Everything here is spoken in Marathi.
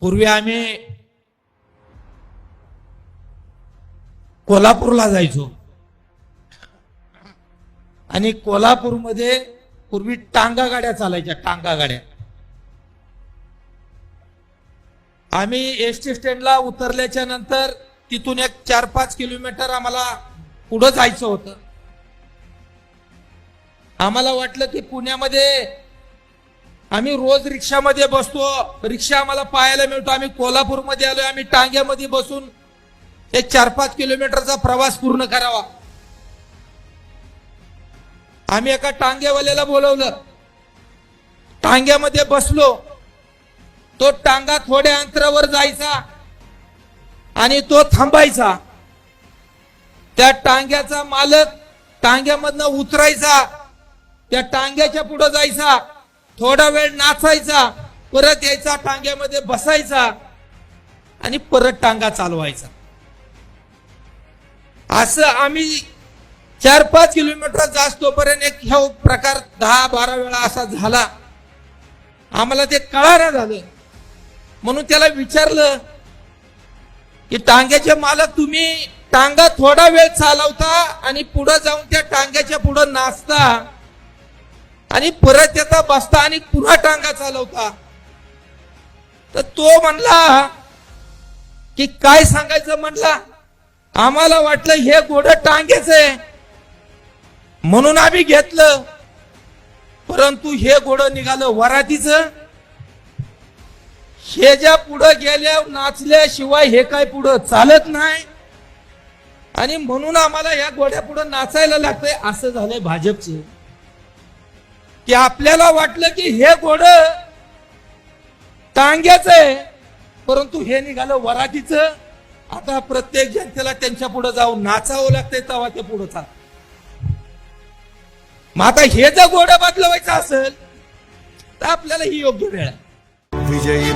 पूर्वी आम्ही कोल्हापूरला जायचो. आणि कोल्हापूरमध्ये पूर्वी टांगा गाड्या चालायच्या टांगा गाड्या. आम्ही एस टी स्टँडला उतरल्याच्या नंतर तिथून एक चार पाच किलोमीटर आम्हाला पुढं जायचं होतं. आम्हाला वाटलं की पुण्यामध्ये आम्ही रोज रिक्षामध्ये बसतो. रिक्षा आम्हाला पाहायला मिळतो. आम्ही कोल्हापूरमध्ये आलोय. आम्ही टांग्यामध्ये बसून एक चार पाच किलोमीटरचा प्रवास पूर्ण करावा. आम्ही एका टांग्यावाल्याला बोलवलं. टांग्यामध्ये बसलो. तो टांगा थोड्या अंतरावर जायचा आणि तो थांबायचा. त्या टांग्याचा मालक टांग्यामधनं उतरायचा. त्या टांग्याच्या पुढे जायचा. थोडा वेळ नाचायचा परत यायचा टांग्यामध्ये बसायचा आणि परत टांगा चालवायचा. असं आम्ही चार पाच किलोमीटर जास्त तोपर्यंत एक ह्या प्रकार दहा बारा वेळा असा झाला. आम्हाला ते कळायला झालं. म्हणून त्याला विचारलं की टांग्याचे मालक तुम्ही टांगा थोडा वेळ चालवता आणि पुढे जाऊन त्या टांग्याच्या पुढे नाचता. आणि परत त्याचा बसता आणि पुन्हा टांगा चालवता. तर तो म्हणला की काय सांगायचं? म्हणला आम्हाला वाटलं हे घोड टांगेच आहे. म्हणून आम्ही घेतलं. परंतु हे घोड निघालं वरातीच. हे ज्या पुढं गेल्या नाचल्याशिवाय हे काय पुढं चालत नाही. आणि म्हणून आम्हाला या घोड्या पुढं नाचायला लागतंय. असं झालंय भाजपचं. की आपल्याला वाटलं की हे घोड टांग्याच आहे. परंतु हे निघालं वरातीचं. आता प्रत्येक जनतेला त्यांच्या पुढे जाऊन नाचावं लागतंय तेव्हा ते पुढे चाल मग आता हे जर घोडं बदलवायचं असेल तर आपल्याला ही योग्य वेळ विजयी